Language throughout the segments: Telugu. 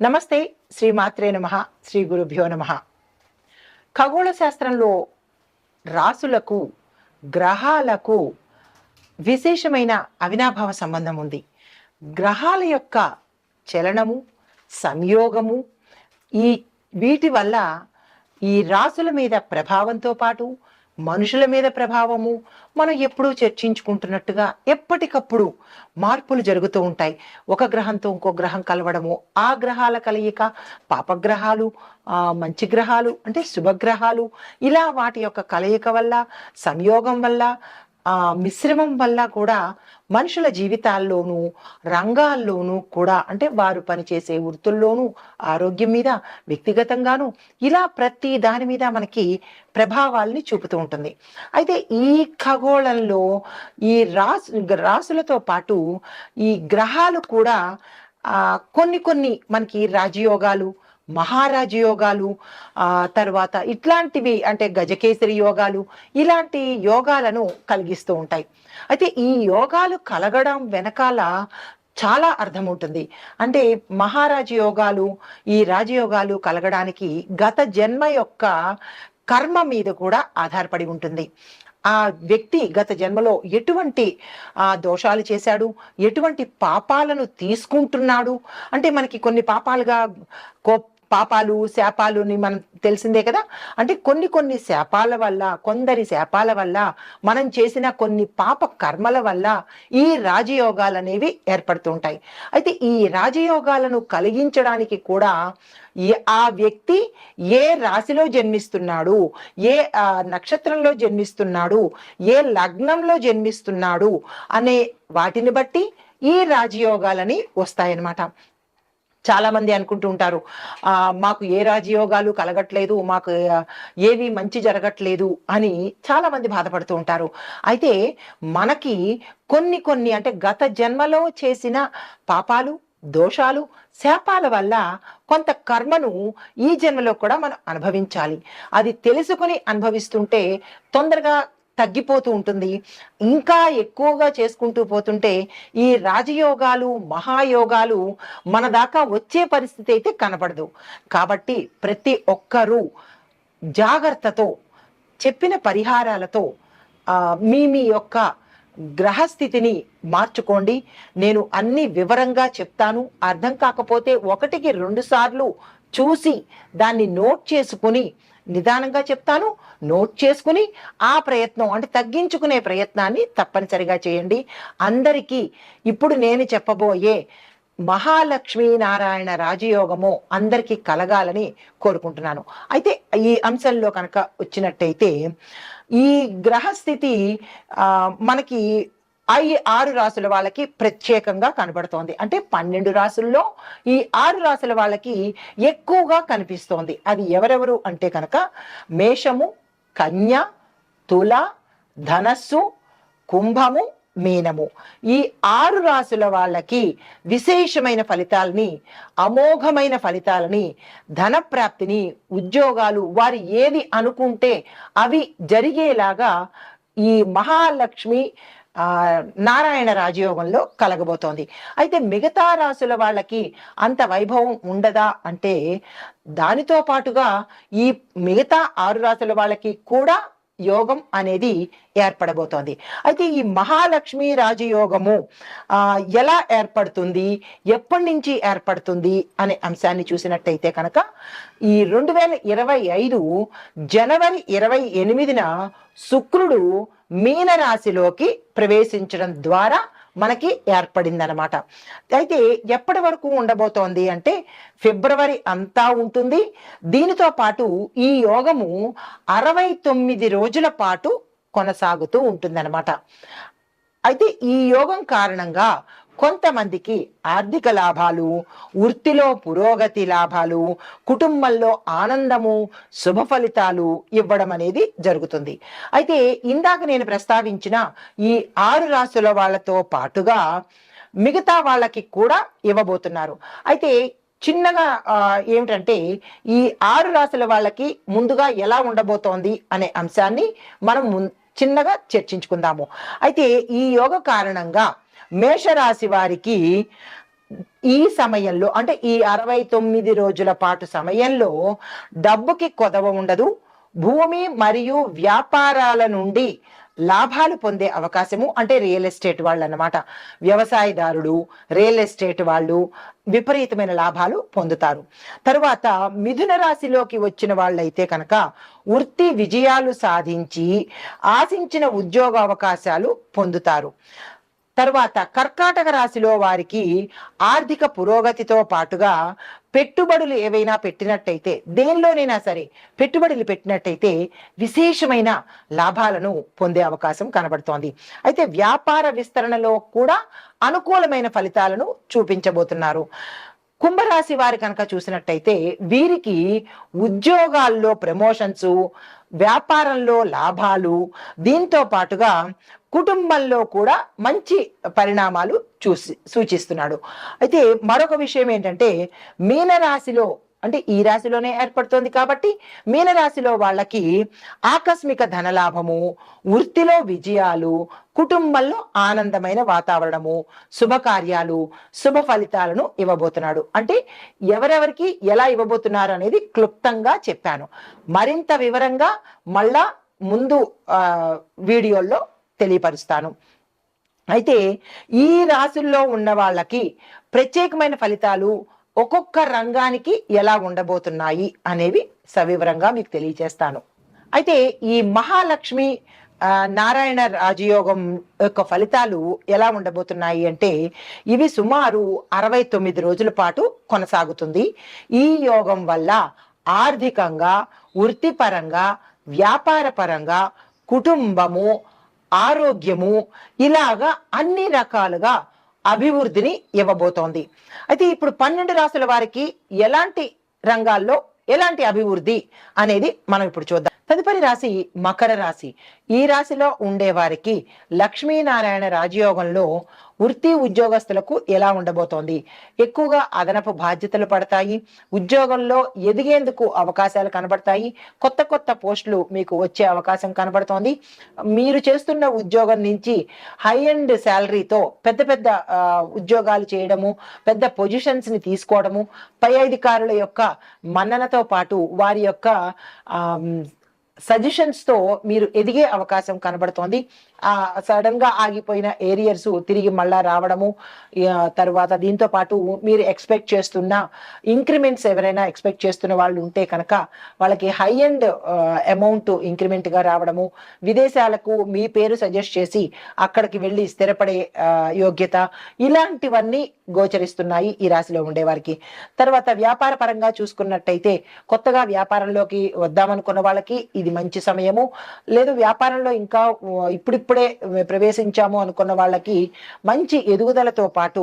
నమస్తే శ్రీ మాత్రే నమ శ్రీ గురుభ్యో నమ. ఖగోళ శాస్త్రంలో రాసులకు గ్రహాలకు విశేషమైన అవినాభావ సంబంధం ఉంది. గ్రహాల యొక్క చలనము సంయోగము ఈ వీటి వల్ల ఈ రాసుల మీద ప్రభావంతో పాటు మనుషుల మీద ప్రభావము మనం ఎప్పుడూ చర్చించుకుంటున్నట్టుగా ఎప్పటికప్పుడు మార్పులు జరుగుతూ ఉంటాయి. ఒక గ్రహంతో ఇంకో గ్రహం కలవడము ఆ గ్రహాల కలయిక పాపగ్రహాలు మంచి గ్రహాలు అంటే శుభగ్రహాలు ఇలా వాటి యొక్క కలయిక వల్ల సంయోగం వల్ల ఆ మిశ్రమం వల్ల కూడా మనుషుల జీవితాల్లోనూ రంగాల్లోనూ కూడా అంటే వారు పనిచేసే వృత్తుల్లోనూ ఆరోగ్యం మీద వ్యక్తిగతంగాను ఇలా ప్రతి దాని మీద మనకి ప్రభావాల్ని చూపుతూ ఉంటుంది. అయితే ఈ ఖగోళంలో ఈ రాసు రాసులతో పాటు ఈ గ్రహాలు కూడా కొన్ని కొన్ని మనకి రాజయోగాలు మహారాజ యోగాలు ఆ తర్వాత ఇట్లాంటివి అంటే గజకేసరి యోగాలు ఇలాంటి యోగాలను కలిగిస్తూ ఉంటాయి. అయితే ఈ యోగాలు కలగడం వెనకాల చాలా అర్థం ఉంటుంది అంటే మహారాజ యోగాలు ఈ రాజయోగాలు కలగడానికి గత జన్మ యొక్క కర్మ మీద కూడా ఆధారపడి ఉంటుంది. ఆ వ్యక్తి గత జన్మలో ఎటువంటి ఆ దోషాలు చేశాడు? ఎటువంటి పాపాలను తీసుకుంటున్నాడు? అంటే మనకి కొన్ని పాపాలుగా కోప్ పాపాలు శాపాలు అని మనం తెలిసిందే కదా? అంటే కొన్ని కొన్ని శాపాల వల్ల కొందరి శాపాల వల్ల మనం చేసిన కొన్ని పాప కర్మల వల్ల ఈ రాజయోగాలు అనేవి ఏర్పడుతుంటాయి. అయితే ఈ రాజయోగాలను కలిగించడానికి కూడా ఆ వ్యక్తి ఏ రాశిలో జన్మిస్తున్నాడు ఏ ఆ, నక్షత్రంలో జన్మిస్తున్నాడు ఏ లగ్నంలో జన్మిస్తున్నాడు అనే వాటిని బట్టి ఈ రాజయోగాలని వస్తాయన్నమాట. చాలా మంది అనుకుంటూ ఉంటారు మాకు ఏ రాజయోగాలు కలగట్లేదు మాకు ఏవి మంచి జరగట్లేదు అని చాలా మంది బాధపడుతూ ఉంటారు. అయితే మనకి కొన్ని కొన్ని అంటే గత జన్మలో చేసిన పాపాలు దోషాలు శాపాల వల్ల కొంత కర్మను ఈ జన్మలో కూడా మనం అనుభవించాలి. అది తెలుసుకుని అనుభవిస్తుంటే తొందరగా తగ్గిపోతూ ఉంటుంది. ఇంకా ఎక్కువగా చేసుకుంటూ పోతుంటే ఈ రాజయోగాలు మహాయోగాలు మన దాకా వచ్చే పరిస్థితి అయితే కనపడదు కాబట్టి ప్రతి ఒక్కరూ జాగ్రత్తతో చెప్పిన పరిహారాలతో మీ మీ యొక్క గ్రహస్థితిని మార్చుకోండి. నేను అన్ని వివరంగా చెప్తాను. అర్థం కాకపోతే ఒకటికి రెండు సార్లు చూసి దాన్ని నోట్ చేసుకుని నిదానంగా చెప్తాను నోట్ చేసుకుని ఆ ప్రయత్నం అంటే తగ్గించుకునే ప్రయత్నాన్ని తప్పనిసరిగా చేయండి. అందరికీ ఇప్పుడు నేను చెప్పబోయే మహాలక్ష్మీ నారాయణ రాజయోగము అందరికీ కలగాలని కోరుకుంటున్నాను. అయితే ఈ అంశంలో కనుక వచ్చినట్టయితే ఈ గ్రహస్థితి మనకి ఈ ఆరు రాసుల వాళ్ళకి ప్రత్యేకంగా కనబడుతోంది. అంటే పన్నెండు రాసుల్లో ఈ ఆరు రాసుల వాళ్ళకి ఎక్కువగా కనిపిస్తోంది. అది ఎవరెవరు అంటే కనుక మేషము కన్య తుల ధనస్సు కుంభము మీనము. ఈ ఆరు రాసుల వాళ్ళకి విశేషమైన ఫలితాలని అమోఘమైన ఫలితాలని ధనప్రాప్తిని ఉద్యోగాలు వారు ఏది అనుకుంటే అవి జరిగేలాగా ఈ మహాలక్ష్మి నారాయణ రాజయోగంలో కలగబోతోంది. అయితే మిగతా రాసుల వాళ్ళకి అంత వైభవం ఉండదా అంటే దానితో పాటుగా ఈ మిగతా ఆరు రాసుల వాళ్ళకి కూడా యోగం అనేది ఏర్పడబోతోంది. అయితే ఈ మహాలక్ష్మి రాజయోగము ఎలా ఏర్పడుతుంది ఎప్పటి నుంచి ఏర్పడుతుంది అనే అంశాన్ని చూసినట్టయితే కనుక ఈ రెండు వేల ఇరవై ఐదు జనవరి ఇరవై ఎనిమిదిన శుక్రుడు మీనరాశిలోకి ప్రవేశించడం ద్వారా మనకి ఏర్పడిందనమాట అయితే ఎప్పటి వరకు ఉండబోతోంది అంటే ఫిబ్రవరి అంతా ఉంటుంది. దీనితో పాటు ఈ యోగము అరవై తొమ్మిది రోజుల పాటు కొనసాగుతూ ఉంటుందన్నమాట. అయితే ఈ యోగం కారణంగా కొంతమందికి ఆర్థిక లాభాలు వృత్తిలో పురోగతి లాభాలు కుటుంబంలో ఆనందము శుభ ఫలితాలు ఇవ్వడం అనేది జరుగుతుంది. అయితే ఇందాక నేను ప్రస్తావించిన ఈ ఆరు రాసుల వాళ్ళతో పాటుగా మిగతా వాళ్ళకి కూడా ఇవ్వబోతున్నారు. అయితే చిన్నగా ఏమిటంటే ఈ ఆరు రాసుల వాళ్ళకి ముందుగా ఎలా ఉండబోతోంది అనే అంశాన్ని మనం ముం- చిన్నగా చర్చించుకుందాము. అయితే ఈ యోగ కారణంగా మేషరాశి వారికి ఈ సమయంలో అంటే ఈ అరవై తొమ్మిది రోజుల పాటు సమయంలో డబ్బుకి కొదవ ఉండదు. భూమి మరియు వ్యాపారాల నుండి లాభాలు పొందే అవకాశము అంటే రియల్ ఎస్టేట్ వాళ్ళు అన్నమాట వ్యవసాయదారుడు రియల్ ఎస్టేట్ వాళ్ళు విపరీతమైన లాభాలు పొందుతారు. తరువాత మిథున రాశిలోకి వచ్చిన వాళ్ళైతే కనుక వృత్తి విజయాలు సాధించి ఆశించిన ఉద్యోగ అవకాశాలు పొందుతారు. తర్వాత కర్కాటక రాశిలో వారికి ఆర్థిక పురోగతితో పాటుగా పెట్టుబడులు ఏవైనా పెట్టినట్టయితే దేనిలోనైనా సరే పెట్టుబడులు పెట్టినట్టయితే విశేషమైన లాభాలను పొందే అవకాశం కనబడుతోంది. అయితే వ్యాపార విస్తరణలో కూడా అనుకూలమైన ఫలితాలను చూపించబోతున్నారు. కుంభరాశి వారి కనుక చూసినట్టయితే వీరికి ఉద్యోగాల్లో ప్రమోషన్స్ వ్యాపారంలో లాభాలు దీంతో పాటుగా కుటుంబంలో కూడా మంచి పరిణామాలు చూసి సూచిస్తున్నాడు. అయితే మరొక విషయం ఏంటంటే మీనరాశిలో అంటే ఈ రాశిలోనే ఏర్పడుతోంది కాబట్టి మీనరాశిలో వాళ్ళకి ఆకస్మిక ధనలాభము వృత్తిలో విజయాలు కుటుంబంలో ఆనందమైన వాతావరణము శుభకార్యాలు శుభ ఫలితాలను ఇవ్వబోతున్నాడు. అంటే ఎవరెవరికి ఎలా ఇవ్వబోతున్నారు అనేది క్లుప్తంగా చెప్పాను. మరింత వివరంగా మళ్ళా ముందు వీడియోల్లో తెలియపరుస్తాను. అయితే ఈ రాశుల్లో ఉన్న వాళ్ళకి ప్రత్యేకమైన ఫలితాలు ఒక్కొక్క రంగానికి ఎలా ఉండబోతున్నాయి అనేవి సవివరంగా మీకు తెలియజేస్తాను. అయితే ఈ మహాలక్ష్మి నారాయణ రాజయోగం యొక్క ఫలితాలు ఎలా ఉండబోతున్నాయి అంటే ఇవి సుమారు అరవై తొమ్మిది రోజుల పాటు కొనసాగుతుంది. ఈ యోగం వల్ల ఆర్థికంగా వృత్తిపరంగా వ్యాపార పరంగా కుటుంబము ఆరోగ్యము ఇలాగా అన్ని రకాలుగా అభివృద్ధిని ఇవ్వబోతోంది. అయితే ఇప్పుడు పన్నెండు రాసుల వారికి ఎలాంటి రంగాల్లో ఎలాంటి అభివృద్ధి అనేది మనం ఇప్పుడు చూద్దాం. తదుపరి రాశి మకర రాశి. ఈ రాశిలో ఉండే వారికి లక్ష్మీనారాయణ రాజయోగంలో వృత్తి ఉద్యోగస్తులకు ఎలా ఉండబోతోంది? ఎక్కువగా అదనపు బాధ్యతలు పడతాయి. ఉద్యోగంలో ఎదిగేందుకు అవకాశాలు కనబడతాయి. కొత్త కొత్త పోస్టులు మీకు వచ్చే అవకాశం కనబడుతోంది. మీరు చేస్తున్న ఉద్యోగం నుంచి హై అండ్ శాలరీతో పెద్ద పెద్ద ఉద్యోగాలు చేయడము పెద్ద పొజిషన్స్ని తీసుకోవడము పై అధికారుల యొక్క మన్ననతో పాటు వారి యొక్క సజెషన్స్తో మీరు ఎదిగే అవకాశం కనబడుతోంది. సడన్గా ఆగిపోయిన ఏరియర్స్ తిరిగి మళ్ళా రావడము తర్వాత దీంతో పాటు మీరు ఎక్స్పెక్ట్ చేస్తున్న ఇంక్రిమెంట్స్ ఎవరైనా ఎక్స్పెక్ట్ చేస్తున్న వాళ్ళు ఉంటే కనుక వాళ్ళకి హై అండ్ అమౌంట్ ఇంక్రిమెంట్గా రావడము విదేశాలకు మీ పేరు సజెస్ట్ చేసి అక్కడికి వెళ్ళి స్థిరపడే యోగ్యత ఇలాంటివన్నీ గోచరిస్తున్నాయి ఈ రాశిలో ఉండే వారికి. తర్వాత వ్యాపార పరంగా చూసుకున్నట్టయితే కొత్తగా వ్యాపారంలోకి వద్దామనుకున్న వాళ్ళకి ఇది మంచి సమయము. లేదు వ్యాపారంలో ఇంకా ఇప్పుడు ఇప్పుడే ప్రవేశించాము అనుకున్న వాళ్ళకి మంచి ఎదుగుదలతో పాటు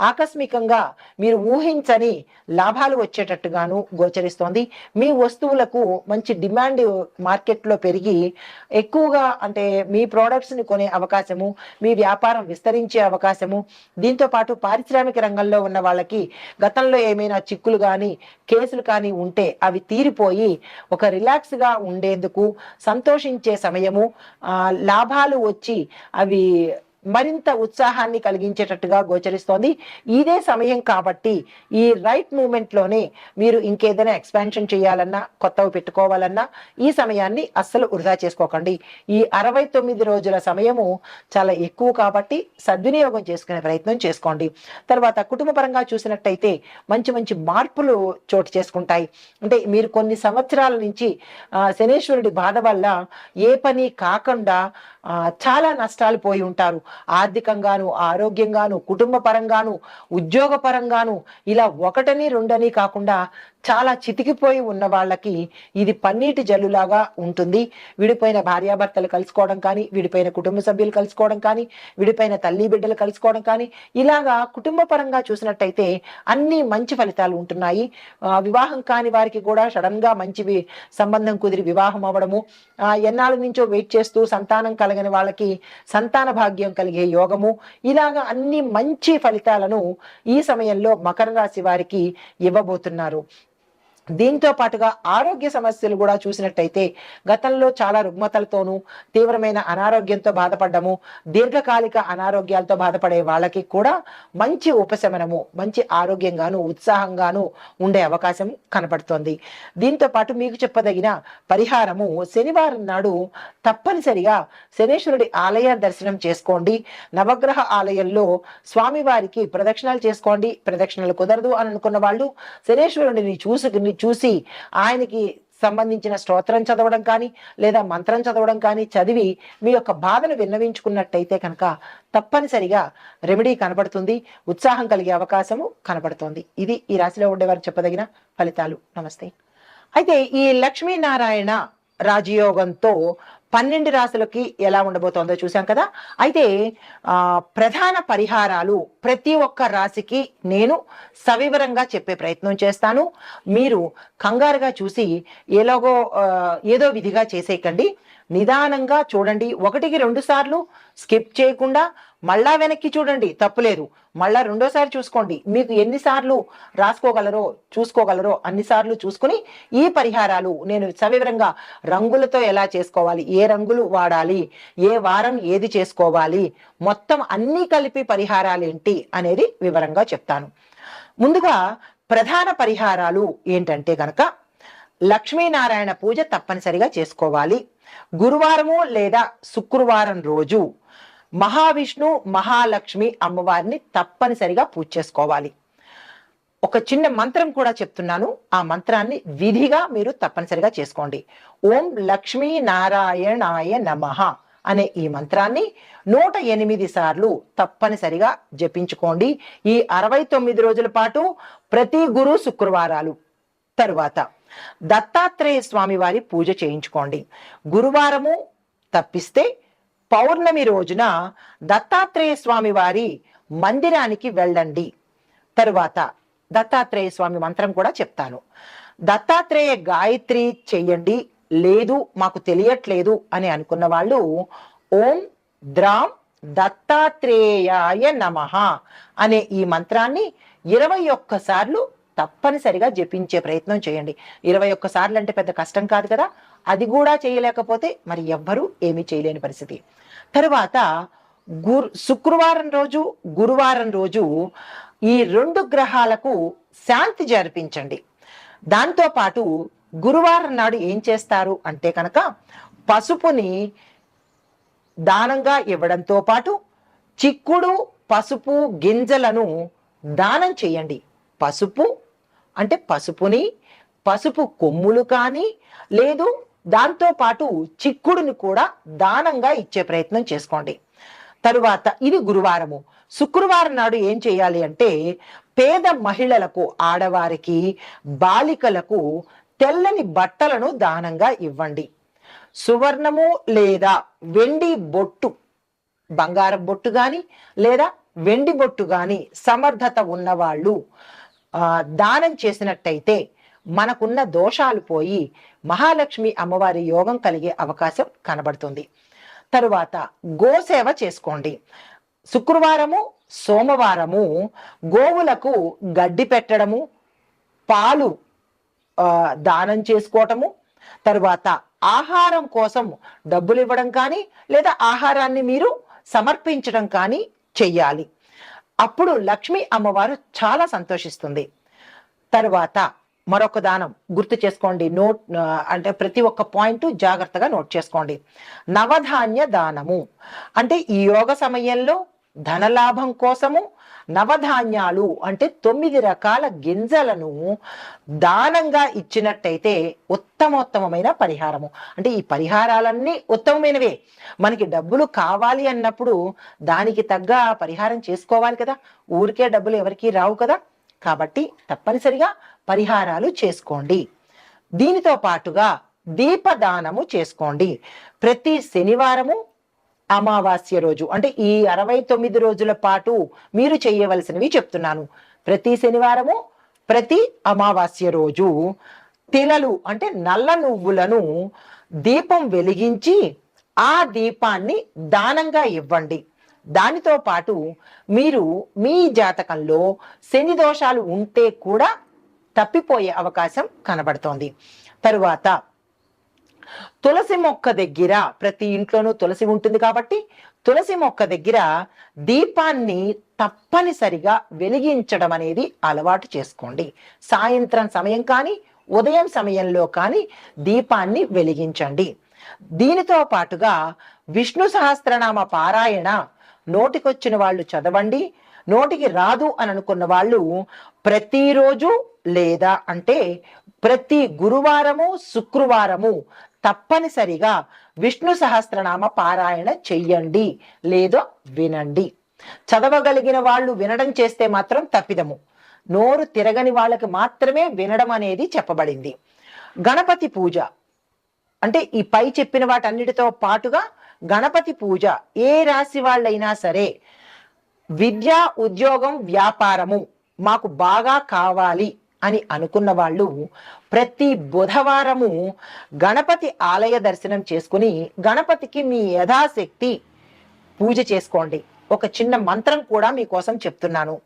ఆకస్మికంగా మీరు ఊహించని లాభాలు వచ్చేటట్టుగాను గోచరిస్తోంది. మీ వస్తువులకు మంచి డిమాండ్ మార్కెట్లో పెరిగి ఎక్కువగా అంటే మీ ప్రోడక్ట్స్ని ని కొనే అవకాశము మీ వ్యాపారం విస్తరించే అవకాశము దీంతో పాటు పారిశ్రామిక రంగంలో ఉన్న వాళ్ళకి గతంలో ఏమైనా చిక్కులు కానీ కేసులు కానీ ఉంటే అవి తీరిపోయి ఒక రిలాక్స్గా ఉండేందుకు సంతోషించే సమయము లాభాలు వచ్చి అవి మరింత ఉత్సాహాన్ని కలిగించేటట్టుగా గోచరిస్తోంది. ఇదే సమయం కాబట్టి ఈ రైట్ మూమెంట్లోనే మీరు ఇంకేదైనా ఎక్స్పాన్షన్ చేయాలన్నా కొత్తవి పెట్టుకోవాలన్నా ఈ సమయాన్ని అస్సలు వృధా చేసుకోకండి. ఈ అరవై తొమ్మిది రోజుల సమయము చాలా ఎక్కువ కాబట్టి సద్వినియోగం చేసుకునే ప్రయత్నం చేసుకోండి. తర్వాత కుటుంబ పరంగా చూసినట్టయితే మంచి మంచి మార్పులు చోటు చేసుకుంటాయి. అంటే మీరు కొన్ని సంవత్సరాల నుంచి శనేశ్వరుడి బాధ వల్ల ఏ పని కాకుండా చాలా నష్టాలు పోయి ఉంటారు. ఆర్థికంగాను ఆరోగ్యంగాను కుటుంబ పరంగాను ఉద్యోగ పరంగాను ఇలా ఒకటని రెండని కాకుండా చాలా చితికిపోయి ఉన్న వాళ్ళకి ఇది పన్నీటి జల్లులాగా ఉంటుంది. విడిపోయిన భార్యాభర్తలు కలుసుకోవడం కానీ విడిపోయిన కుటుంబ సభ్యులు కలుసుకోవడం కానీ విడిపోయిన తల్లి బిడ్డలు కలుసుకోవడం కానీ ఇలాగా కుటుంబ పరంగా చూసినట్టయితే అన్ని మంచి ఫలితాలు ఉంటున్నాయి. వివాహం కాని వారికి కూడా సడన్గా మంచి సంబంధం కుదిరి వివాహం అవ్వడము ఎన్నాళ్ళ నుంచో వెయిట్ చేస్తూ సంతానం కలగని వాళ్ళకి సంతాన భాగ్యం కలిగే యోగము. ఇలాగా అన్ని మంచి ఫలితాలను ఈ సమయంలో మకర రాశి వారికి ఇవ్వబోతున్నారు. దీంతో పాటుగా ఆరోగ్య సమస్యలు కూడా చూసినట్టయితే గతంలో చాలా రుగ్మతలతోనూ తీవ్రమైన అనారోగ్యంతో బాధపడ్డము దీర్ఘకాలిక అనారోగ్యాలతో బాధపడే వాళ్ళకి కూడా మంచి ఉపశమనము మంచి ఆరోగ్యంగాను ఉత్సాహంగాను ఉండే అవకాశం కనపడుతోంది. దీంతో పాటు మీకు చెప్పదగిన పరిహారము శనివారం నాడు తప్పనిసరిగా శనేశ్వరుడి ఆలయ దర్శనం చేసుకోండి. నవగ్రహ ఆలయంలో స్వామివారికి ప్రదక్షిణాలు చేసుకోండి. ప్రదక్షిణలు కుదరదు అని అనుకున్న వాళ్ళు శనేశ్వరుడిని చూసుకుని చూసి ఆయనకి సంబంధించిన స్తోత్రం చదవడం కానీ లేదా మంత్రం చదవడం కానీ చదివి మీ యొక్క బాధను విన్నవించుకున్నట్టయితే కనుక తప్పనిసరిగా రెమెడీ కనబడుతుంది. ఉత్సాహం కలిగే అవకాశము కనబడుతోంది. ఇది ఈ రాశిలో ఉండేవారు చెప్పదగిన ఫలితాలు. నమస్తే. అయితే ఈ లక్ష్మీనారాయణ రాజయోగంతో పన్నెండు రాశులకి ఎలా ఉండబోతోందో చూసాం కదా. అయితే ప్రధాన పరిహారాలు ప్రతి ఒక్క రాశికి నేను సవివరంగా చెప్పే ప్రయత్నం చేస్తాను. మీరు కంగారుగా చూసి ఎలాగో ఏదో విధిగా చేసేయకండి. నిదానంగా చూడండి. ఒకటికి రెండు సార్లు స్కిప్ చేయకుండా మళ్ళా వెనక్కి చూడండి. తప్పులేదు. మళ్ళా రెండోసారి చూసుకోండి. మీకు ఎన్నిసార్లు రాసుకోగలరో చూసుకోగలరో అన్నిసార్లు చూసుకుని ఈ పరిహారాలు నేను సవివరంగా రంగులతో ఎలా చేసుకోవాలి ఏ రంగులు వాడాలి ఏ వారం ఏది చేసుకోవాలి మొత్తం అన్నీ కలిపి పరిహారాలు ఏంటి అనేది వివరంగా చెప్తాను. ముందుగా ప్రధాన పరిహారాలు ఏంటంటే గనక లక్ష్మీనారాయణ పూజ తప్పనిసరిగా చేసుకోవాలి. గురువారము లేదా శుక్రవారం రోజు మహావిష్ణు మహాలక్ష్మి అమ్మవారిని తప్పనిసరిగా పూజ చేసుకోవాలి. ఒక చిన్న మంత్రం కూడా చెప్తున్నాను. ఆ మంత్రాన్ని విధిగా మీరు తప్పనిసరిగా చేసుకోండి. ఓం లక్ష్మీ నారాయణాయ నమః అనే ఈ మంత్రాన్ని నూట ఎనిమిది సార్లు తప్పనిసరిగా జపించుకోండి. ఈ అరవై తొమ్మిది రోజుల పాటు ప్రతి గురు శుక్రవారాలు తరువాత. దత్తాత్రేయ స్వామి వారి పూజ చేయించుకోండి. గురువారము తప్పిస్తే పౌర్ణమి రోజున దత్తాత్రేయ స్వామి వారి మందిరానికి వెళ్ళండి. తరువాత దత్తాత్రేయ స్వామి మంత్రం కూడా చెప్తాను. దత్తాత్రేయ గాయత్రి చెయ్యండి లేదు మాకు తెలియట్లేదు అని అనుకున్న వాళ్ళు ఓం ద్రాం దత్తాత్రేయాయ నమః అనే ఈ మంత్రాన్ని ఇరవై ఒక్కసార్లు తప్పనిసరిగా జపించే ప్రయత్నం చేయండి. ఇరవై ఒక్కసార్లు అంటే పెద్ద కష్టం కాదు కదా? అది కూడా చేయలేకపోతే మరి ఎవ్వరూ ఏమీ చేయలేని పరిస్థితి. తరువాత గురు శుక్రవారం రోజు గురువారం రోజు ఈ రెండు గ్రహాలకు శాంతి జరిపించండి. దాంతో పాటు గురువారం నాడు ఏం చేస్తారు అంటే కనుక పసుపుని దానంగా ఇవ్వడంతో పాటు చిక్కుడు పసుపు గింజలను దానం చేయండి. పసుపు అంటే పసుపుని పసుపు కొమ్ములు కానీ లేదు దాంతో పాటు చిక్కుడుని కూడా దానంగా ఇచ్చే ప్రయత్నం చేసుకోండి. తరువాత ఇది గురువారము. శుక్రవారం నాడు ఏం చేయాలి అంటే పేద మహిళలకు ఆడవారికి బాలికలకు తెల్లని బట్టలను దానంగా ఇవ్వండి. సువర్ణము లేదా వెండి బొట్టు బంగారం బొట్టు కానీ లేదా వెండి బొట్టు కానీ సమర్థత ఉన్నవాళ్ళు దానం చేసినట్టయితే మనకున్న దోషాలు పోయి మహాలక్ష్మి అమ్మవారి యోగం కలిగే అవకాశం కనబడుతుంది. తరువాత గోసేవ చేసుకోండి. శుక్రవారము సోమవారము గోవులకు గడ్డి పెట్టడము పాలు దానం చేసుకోవటము తరువాత ఆహారం కోసం డబ్బులు ఇవ్వడం కానీ లేదా ఆహారాన్ని మీరు సమర్పించడం కానీ చెయ్యాలి. అప్పుడు లక్ష్మి అమ్మవారు చాలా సంతోషిస్తుంది. తరువాత మరొక దానం గుర్తు చేసుకోండి. నోట్ అంటే ప్రతి ఒక్క పాయింట్ జాగ్రత్తగా నోట్ చేసుకోండి. నవధాన్య దానము. అంటే ఈ యోగ సమయంలో ధనలాభం కోసము నవధాన్యాలు అంటే తొమ్మిది రకాల గింజలను దానంగా ఇచ్చినట్టయితే ఉత్తమోత్తమైన పరిహారము. అంటే ఈ పరిహారాలన్నీ ఉత్తమమైనవే. మనకి డబ్బులు కావాలి అన్నప్పుడు దానికి తగ్గ పరిహారం చేసుకోవాలి కదా. ఊరికే డబ్బులు ఎవరికీ రావు కదా. కాబట్టి తప్పనిసరిగా పరిహారాలు చేసుకోండి. దీనితో పాటుగా దీపదానము చేసుకోండి. ప్రతి శనివారము అమావాస్య రోజు. అంటే ఈ అరవై తొమ్మిది రోజుల పాటు మీరు చేయవలసినవి చెప్తున్నాను. ప్రతి శనివారము ప్రతి అమావాస్య రోజు తిలలు అంటే నల్ల నువ్వులను దీపం వెలిగించి ఆ దీపాన్ని దానంగా ఇవ్వండి. దానితో పాటు మీరు మీ జాతకంలో శని దోషాలు ఉంటే కూడా తప్పిపోయే అవకాశం కనబడుతోంది. తరువాత తులసి మొక్క దగ్గర ప్రతి ఇంట్లోనూ తులసి ఉంటుంది కాబట్టి తులసి మొక్క దగ్గర దీపాన్ని తప్పనిసరిగా వెలిగించడం అనేది అలవాటు చేసుకోండి. సాయంత్రం సమయం కానీ ఉదయం సమయంలో కానీ దీపాన్ని వెలిగించండి. దీనితో పాటుగా విష్ణు సహస్రనామ పారాయణ నోటికొచ్చిన వాళ్ళు చదవండి. నోటికి రాదు అని అనుకున్న వాళ్ళు ప్రతిరోజు లేదా అంటే ప్రతి గురువారము శుక్రవారము తప్పనిసరిగా విష్ణు సహస్రనామ పారాయణ చెయ్యండి లేదా వినండి. చదవగలిగిన వాళ్ళు వినడం చేస్తే మాత్రం తప్పిదము. నోరు తిరగని వాళ్ళకి మాత్రమే వినడం అనేది చెప్పబడింది. గణపతి పూజ. అంటే ఈ పై చెప్పిన వాటన్నిటితో పాటుగా గణపతి పూజ. ఏ రాశి వాళ్ళైనా సరే విద్య ఉద్యోగం వ్యాపారము మాకు బాగా కావాలి. అని అనుకున్న వాళ్ళు ప్రతి బుధవారము గణపతి ఆలయ దర్శనం చేసుకుని గణపతికి మీ యథాశక్తి పూజ చేసుకోండి. ఒక చిన్న మంత్రం కూడా మీకోసం చెప్తున్నాను.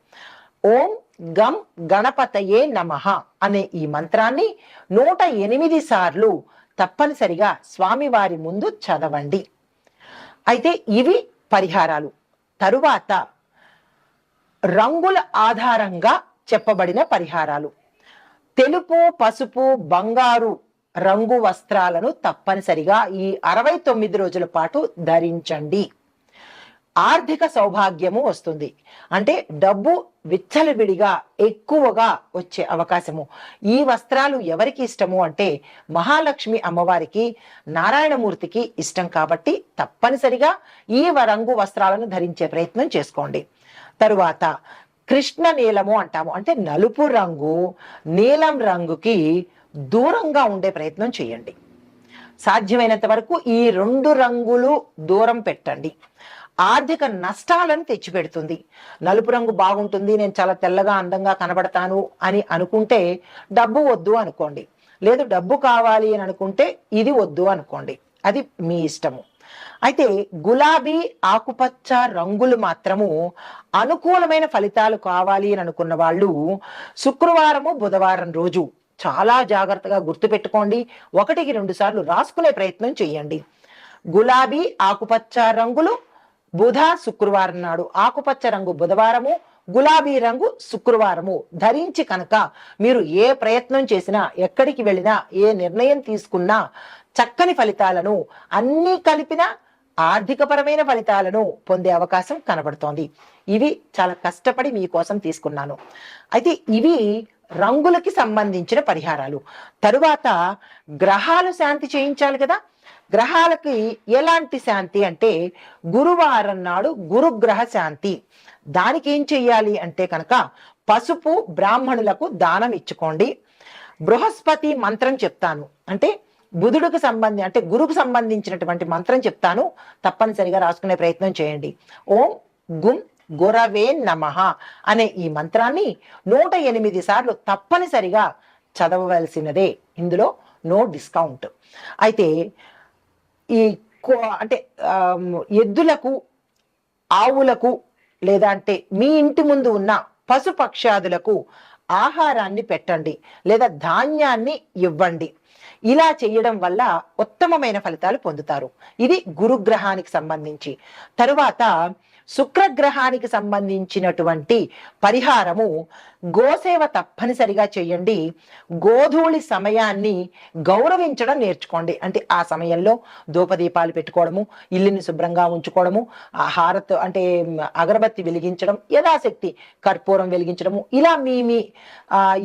ఓం గం గణపతయే నమః అనే ఈ మంత్రాన్ని నూట ఎనిమిది సార్లు తప్పనిసరిగా స్వామివారి ముందు చదవండి. అయితే ఇవి పరిహారాలు. తరువాత రంగుల ఆధారంగా చెప్పబడిన పరిహారాలు. తెలుపు పసుపు బంగారు రంగు వస్త్రాలను తప్పనిసరిగా ఈ అరవై తొమ్మిది రోజుల పాటు ధరించండి. ఆర్థిక సౌభాగ్యము వస్తుంది. అంటే డబ్బు విచ్చలవిడిగా ఎక్కువగా వచ్చే అవకాశము. ఈ వస్త్రాలు ఎవరికి ఇష్టము అంటే మహాలక్ష్మి అమ్మవారికి నారాయణమూర్తికి ఇష్టం కాబట్టి తప్పనిసరిగా ఈ రంగు వస్త్రాలను ధరించే ప్రయత్నం చేసుకోండి. తరువాత కృష్ణ నీలము అంటాము. అంటే నలుపు రంగు నీలం రంగుకి దూరంగా ఉండే ప్రయత్నం చేయండి. సాధ్యమైనంత వరకు ఈ రెండు రంగులు దూరం పెట్టండి. ఆర్థిక నష్టాలను తెచ్చిపెడుతుంది. నలుపు రంగు బాగుంటుంది నేను చాలా తెల్లగా అందంగా కనబడతాను అని అనుకుంటే డబ్బు వద్దు అనుకోండి. లేదు డబ్బు కావాలి అని అనుకుంటే ఇది వద్దు అనుకోండి. అది మీ ఇష్టము. అయితే గులాబీ ఆకుపచ్చ రంగులు మాత్రము అనుకూలమైన ఫలితాలు కావాలి అని అనుకున్న వాళ్ళు శుక్రవారము బుధవారం రోజు చాలా జాగ్రత్తగా గుర్తుపెట్టుకోండి. ఒకటికి రెండు సార్లు రాసుకునే ప్రయత్నం చేయండి. గులాబీ ఆకుపచ్చ రంగులు బుధ శుక్రవారం నాడు ఆకుపచ్చ రంగు బుధవారము గులాబీ రంగు శుక్రవారము. ధరించి కనుక మీరు ఏ ప్రయత్నం చేసినా ఎక్కడికి వెళ్ళినా ఏ నిర్ణయం తీసుకున్నా చక్కని ఫలితాలను అన్నీ కలిపిన ఆర్థికపరమైన ఫలితాలను పొందే అవకాశం కనబడుతోంది. ఇవి చాలా కష్టపడి మీకోసం తీసుకున్నాను. అయితే ఇవి రంగులకి సంబంధించిన పరిహారాలు. తరువాత గ్రహాలు శాంతి చేయించాలి కదా? గ్రహాలకి ఎలాంటి శాంతి అంటే గురువారం నాడు గురుగ్రహ శాంతి. దానికి ఏం చెయ్యాలి అంటే కనుక పసుపు బ్రాహ్మణులకు దానం ఇచ్చుకోండి. బృహస్పతి మంత్రం చెప్తాను. అంటే బుధుడికి సంబంధి అంటే గురుకు సంబంధించినటువంటి మంత్రం చెప్తాను. తప్పనిసరిగా రాసుకునే ప్రయత్నం చేయండి. ఓం గుం గురవే నమః అనే ఈ మంత్రాన్ని నూట ఎనిమిది సార్లు తప్పనిసరిగా చదవవలసినదే. ఇందులో నో డిస్కౌంట్. అయితే ఈ కో- అంటే ఎద్దులకు ఆవులకు లేదా అంటే మీ ఇంటి ముందు ఉన్న పశుపక్షాదులకు ఆహారాన్ని పెట్టండి లేదా ధాన్యాన్ని ఇవ్వండి. ఇలా చేయడం వల్ల ఉత్తమమైన ఫలితాలు పొందుతారు. ఇది గురుగ్రహానికి సంబంధించి. తరువాత శుక్రగ్రహానికి సంబంధించినటువంటి పరిహారము గోసేవ తప్పనిసరిగా చేయండి. గోధూళి సమయాన్ని గౌరవించడం నేర్చుకోండి. అంటే ఆ సమయంలో ధూపదీపాలు పెట్టుకోవడము ఇల్లుని శుభ్రంగా ఉంచుకోవడము ఆ హారత్ అంటే అగరబత్తి వెలిగించడం యథాశక్తి కర్పూరం వెలిగించడము ఇలా మీ మీ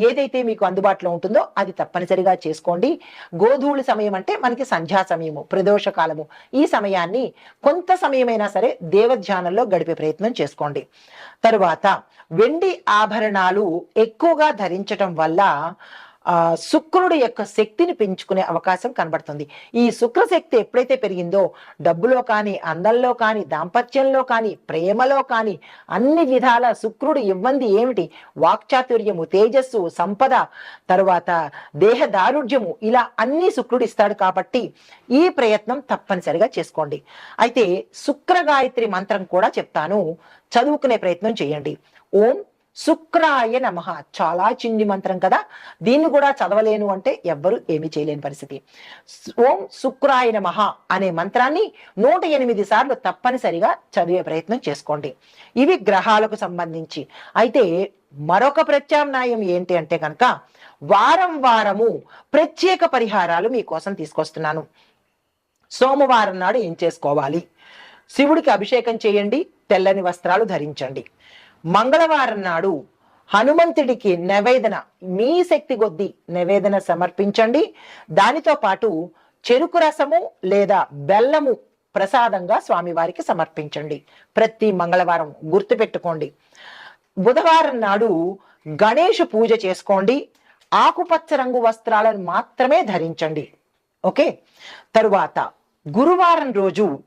ఏదైతే మీకు అందుబాటులో ఉంటుందో అది తప్పనిసరిగా చేసుకోండి. గోధూళి సమయం అంటే మనకి సంధ్యా సమయము ప్రదోష కాలము. ఈ సమయాన్ని కొంత సమయమైనా సరే దేవధ్యానంలో గడిపే ప్రయత్నం చేసుకోండి. తరువాత వెండి ఆభరణాలు ఎక్కువగా ధరించటం వల్ల శుక్రుడి యొక్క శక్తిని పెంచుకునే అవకాశం కనబడుతుంది. ఈ శుక్ర శక్తి ఎప్పుడైతే పెరిగిందో డబ్బులో కానీ అందంలో కానీ దాంపత్యంలో కానీ ప్రేమలో కానీ అన్ని విధాల శుక్రుడు ఇవ్వంది ఏమిటి? వాక్చాతుర్యము తేజస్సు సంపద తరువాత దేహదారుఢ్యము ఇలా అన్ని శుక్రుడు ఇస్తాడు కాబట్టి ఈ ప్రయత్నం తప్పనిసరిగా చేసుకోండి. అయితే శుక్ర గాయత్రి మంత్రం కూడా చెప్తాను. చదువుకునే ప్రయత్నం చేయండి. ఓం శుక్రాయ నమ. చాలా చిండి మంత్రం కదా. దీన్ని కూడా చదవలేను అంటే ఎవ్వరు ఏమీ చేయలేని పరిస్థితి. ఓం శుక్రాయ నమ అనే మంత్రాన్ని నూట ఎనిమిది సార్లు తప్పనిసరిగా చదివే ప్రయత్నం చేసుకోండి. ఇవి గ్రహాలకు సంబంధించి. అయితే మరొక ప్రత్యామ్నాయం ఏంటి అంటే కనుక వారం వారము ప్రత్యేక పరిహారాలు మీకోసం తీసుకొస్తున్నాను. సోమవారం నాడు ఏం చేసుకోవాలి? శివుడికి అభిషేకం చేయండి తెల్లని వస్త్రాలు ధరించండి. మంగళవారం నాడు హనుమంతుడికి నివేదన మీ శక్తి కొద్దీ నివేదన సమర్పించండి. దానితో పాటు చెరుకు రసము లేదా బెల్లము ప్రసాదంగా స్వామివారికి సమర్పించండి. ప్రతి మంగళవారం గుర్తుపెట్టుకోండి. బుధవారం నాడు గణేష్ పూజ చేసుకోండి. ఆకుపచ్చ రంగు వస్త్రాలను మాత్రమే ధరించండి. ఓకే? తరువాత గురువారం రోజు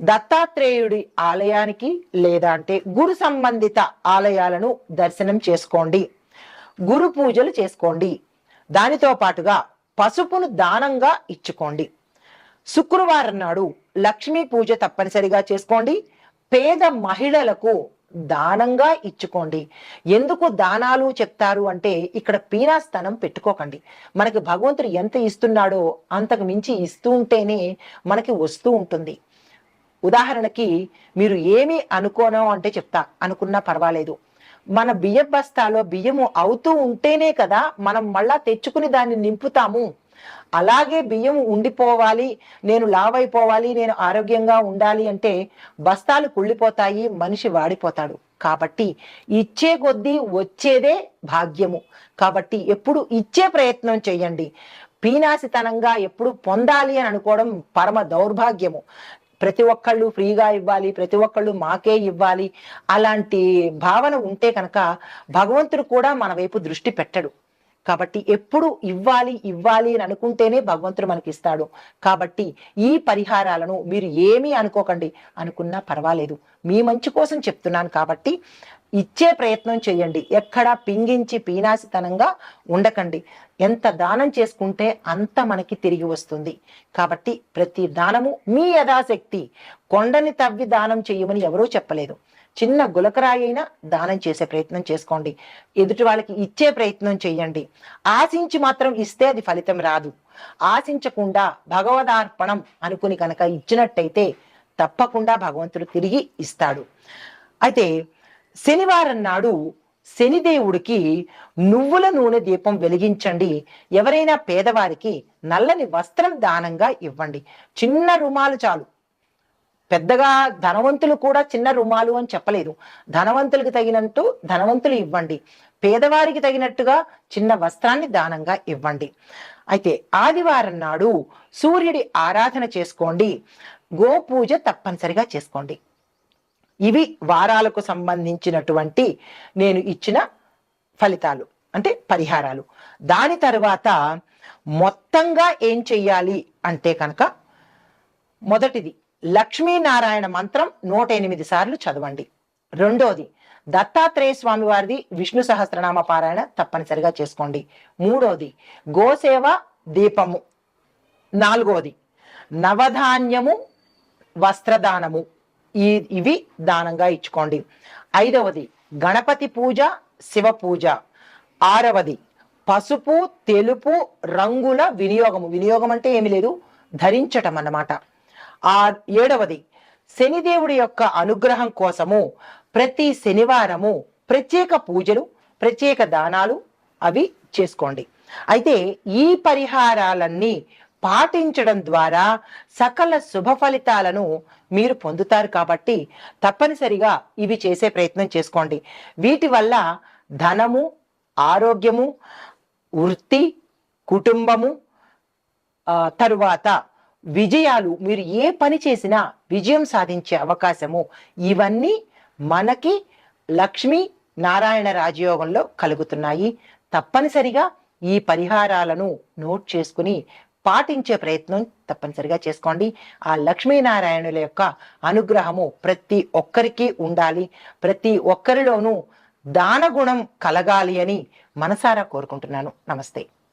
దత్తాత్రేయుడి ఆలయానికి లేదా అంటే గురు సంబంధిత ఆలయాలను దర్శనం చేసుకోండి. గురు పూజలు చేసుకోండి. దానితో పాటుగా పసుపును దానంగా ఇచ్చుకోండి. శుక్రవారం నాడు లక్ష్మీ పూజ తప్పనిసరిగా చేసుకోండి. పేద మహిళలకు దానంగా ఇచ్చుకోండి. ఎందుకు దానాలు చెప్తారు అంటే ఇక్కడ పీనాస్థనం పెట్టుకోకండి. మనకి భగవంతుడు ఎంత ఇస్తున్నాడో అంతకు మించి ఇస్తూ ఉంటేనే మనకి వస్తూ ఉంటుంది. ఉదాహరణకి మీరు ఏమి అనుకోను అంటే చెప్తా అనుకున్నా పర్వాలేదు. మన బియ్య బస్తాలో బియ్యము అవుతూ ఉంటేనే కదా మనం మళ్ళా తెచ్చుకుని దాన్ని నింపుతాము. అలాగే బియ్యం ఉండిపోవాలి నేను లావైపోవాలి నేను ఆరోగ్యంగా ఉండాలి అంటే బస్తాలు కుళ్ళిపోతాయి మనిషి వాడిపోతాడు. కాబట్టి ఇచ్చే కొద్దీ వచ్చేదే భాగ్యము. కాబట్టి ఎప్పుడు ఇచ్చే ప్రయత్నం చేయండి. పీనాసితనంగా ఎప్పుడు పొందాలి అని అనుకోవడం పరమ దౌర్భాగ్యము. ప్రతి ఒక్కళ్ళు ఫ్రీగా ఇవ్వాలి ప్రతి ఒక్కళ్ళు మాకే ఇవ్వాలి అలాంటి భావన ఉంటే కనుక భగవంతుడు కూడా మన వైపు దృష్టి పెట్టడు. కాబట్టి ఎప్పుడు ఇవ్వాలి ఇవ్వాలి అని అనుకుంటేనే భగవంతుడు మనకి ఇస్తాడు కాబట్టి ఈ పరిహారాలను మీరు ఏమీ అనుకోకండి. అనుకున్నా పర్వాలేదు. మీ మంచి కోసం చెప్తున్నాను కాబట్టి ఇచ్చే ప్రయత్నం చేయండి. ఎక్కడా పింగించి పీనాసితనంగా ఉండకండి. ఎంత దానం చేసుకుంటే అంత మనకి తిరిగి వస్తుంది. కాబట్టి ప్రతి దానము మీ యథాశక్తి. కొండని తవ్వి దానం చేయమని ఎవరూ చెప్పలేదు. చిన్న గులకరాయి అయినా దానం చేసే ప్రయత్నం చేసుకోండి. ఎదుటి వాళ్ళకి ఇచ్చే ప్రయత్నం చేయండి. ఆశించి మాత్రం ఇస్తే అది ఫలితం రాదు. ఆశించకుండా భగవదార్పణం అనుకుని కనుక ఇచ్చినట్టయితే తప్పకుండా భగవంతుడు తిరిగి ఇస్తాడు. అయితే శనివారం నాడు శనిదేవుడికి నువ్వుల నూనె దీపం వెలిగించండి. ఎవరైనా పేదవారికి నల్లని వస్త్రం దానంగా ఇవ్వండి. చిన్న రుమాలు చాలు. పెద్దగా ధనవంతులు కూడా చిన్న రుమాలు అని చెప్పలేదు ధనవంతులకు తగినట్టు ధనవంతులు ఇవ్వండి. పేదవారికి తగినట్టుగా చిన్న వస్త్రాన్ని దానంగా ఇవ్వండి. అయితే ఆదివారం నాడు సూర్యుడి ఆరాధన చేసుకోండి. గోపూజ తప్పనిసరిగా చేసుకోండి. ఇవి వారాలకు సంబంధించినటువంటి నేను ఇచ్చిన ఫలితాలు అంటే పరిహారాలు. దాని తర్వాత మొత్తంగా ఏం చెయ్యాలి అంటే కనుక మొదటిది లక్ష్మీనారాయణ మంత్రం నూట ఎనిమిది సార్లు చదవండి. రెండోది దత్తాత్రేయ స్వామి వారిది విష్ణు సహస్రనామ పారాయణ తప్పనిసరిగా చేసుకోండి. మూడోది గోసేవ దీపము. నాలుగోది నవధాన్యము వస్త్రదానము. ఈ ఇవి దానంగా ఇచ్చుకోండి. ఐదవది గణపతి పూజ శివ పూజ. ఆరవది పసుపు తెలుపు రంగుల వినియోగము. వినియోగం అంటే ఏమి లేదు ధరించటం అన్నమాట. ఆ ఏడవది శనిదేవుడి యొక్క అనుగ్రహం కోసము ప్రతి శనివారము ప్రత్యేక పూజలు ప్రత్యేక దానాలు అవి చేసుకోండి. అయితే ఈ పరిహారాలన్నీ పాటించడం ద్వారా సకల శుభ ఫలితాలను మీరు పొందుతారు కాబట్టి తప్పనిసరిగా ఇవి చేసే ప్రయత్నం చేసుకోండి. వీటి వల్ల ధనము ఆరోగ్యము వృత్తి కుటుంబము తరువాత విజయాలు మీరు ఏ పని చేసినా విజయం సాధించే అవకాశము ఇవన్నీ మనకి లక్ష్మీ నారాయణ రాజయోగంలో కలుగుతున్నాయి. తప్పనిసరిగా ఈ పరిహారాలను నోట్ చేసుకుని పాటించే ప్రయత్నం తప్పనిసరిగా చేసుకోండి. ఆ లక్ష్మీనారాయణుల యొక్క అనుగ్రహము ప్రతి ఒక్కరికి ఉండాలి. ప్రతి ఒక్కరిలోనూ దానగుణం కలగాలి అని మనసారా కోరుకుంటున్నాను. నమస్తే.